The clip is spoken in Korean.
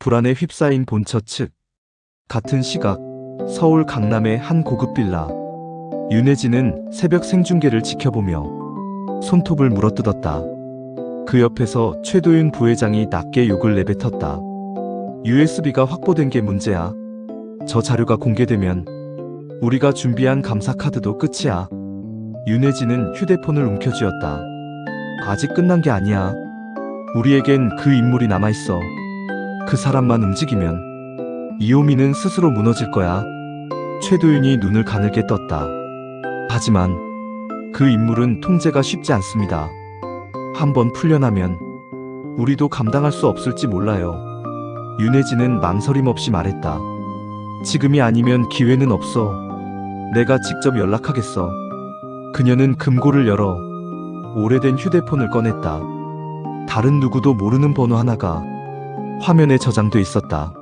불안에 휩싸인 본처 측. 같은 시각 서울 강남의 한 고급 빌라. 윤혜진은 새벽 생중계를 지켜보며 손톱을 물어뜯었다. 그 옆에서 최도윤 부회장이 낮게 욕을 내뱉었다. USB가 확보된 게 문제야. 저 자료가 공개되면 우리가 준비한 감사 카드도 끝이야. 윤혜진은 휴대폰을 움켜쥐었다. 아직 끝난 게 아니야. 우리에겐 그 인물이 남아있어. 그 사람만 움직이면 이오미는 스스로 무너질 거야. 최도윤이 눈을 가늘게 떴다. 하지만 그 인물은 통제가 쉽지 않습니다. 한번 풀려나면 우리도 감당할 수 없을지 몰라요. 윤혜진은 망설임 없이 말했다. 지금이 아니면 기회는 없어. 내가 직접 연락하겠어. 그녀는 금고를 열어 오래된 휴대폰을 꺼냈다. 다른 누구도 모르는 번호 하나가 화면에 저장돼 있었다.